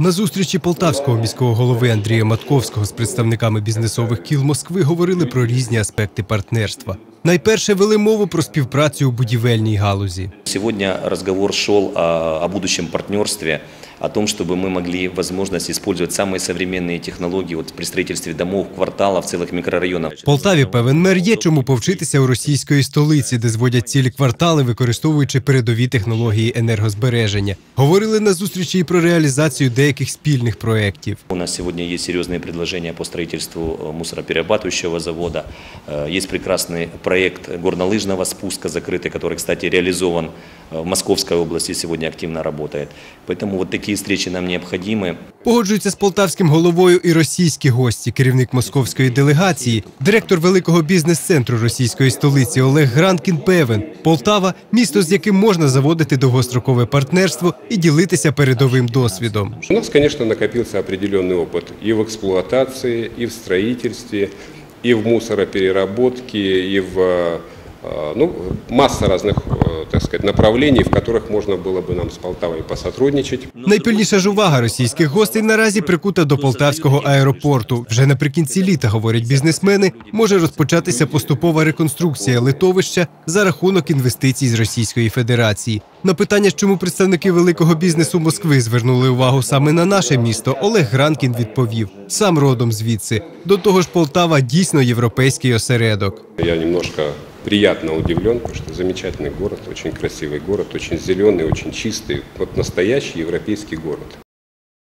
На зустрічі полтавського міського голови Андрія Матковського з представниками бізнесових кіл Москви говорили про різні аспекти партнерства. Найперше вели мову про співпрацю у будівельній галузі. Сьогодні розговор шел о, будущем партнерстве, о том, чтобы мы могли возможность использовать самые современные технологии вот, при строительстве домов, кварталов, целых микрорайонов. В Полтаві певен мер є чому повчитися у російської столиці, де зводять цілі квартали, використовуючи передові технології енергозбереження. Говорили на зустрічі і про реалізацію деяких спільних проєктів. У нас сегодня есть серьезные предложения по строительству э, мусороперерабатывающего завода. Э, Есть прекрасный проект горнолыжного спуска закрытый, который, кстати, реализован э, в Московской области, сегодня активно работает. Поэтому вот такие встречи нам необходимы. Погоджуються з полтавським головою і російські гості, керівник московської делегації, директор великого бізнес-центру російської столиці Олег Гранкін певен, Полтава місто, з яким можна заводити довгострокове партнерство і ділитися передовим досвідом. У нас, конечно, накопился определенный опыт и в эксплуатации, и в строительстве, и в мусоропереработке, и в э, ну, масса разных, э, так сказать, направлений, в которых можно было бы нам с Полтавой посотрудничать. Найпильніша ж увага російських гостей наразі прикута до полтавського аеропорту. Вже наприкінці літа, говорять бізнесмени, може розпочатися поступова реконструкція литовища за рахунок інвестицій з Російської Федерації. На питання, чому представники великого бізнесу Москви звернули увагу саме на наше місто, Олег Гранкін відповів: сам родом звідси. До того ж, Полтава дійсно європейський осередок. Я немножко приятно удивлен, потому что замечательный город, очень красивый город, очень зеленый, очень чистый, вот настоящий европейский город.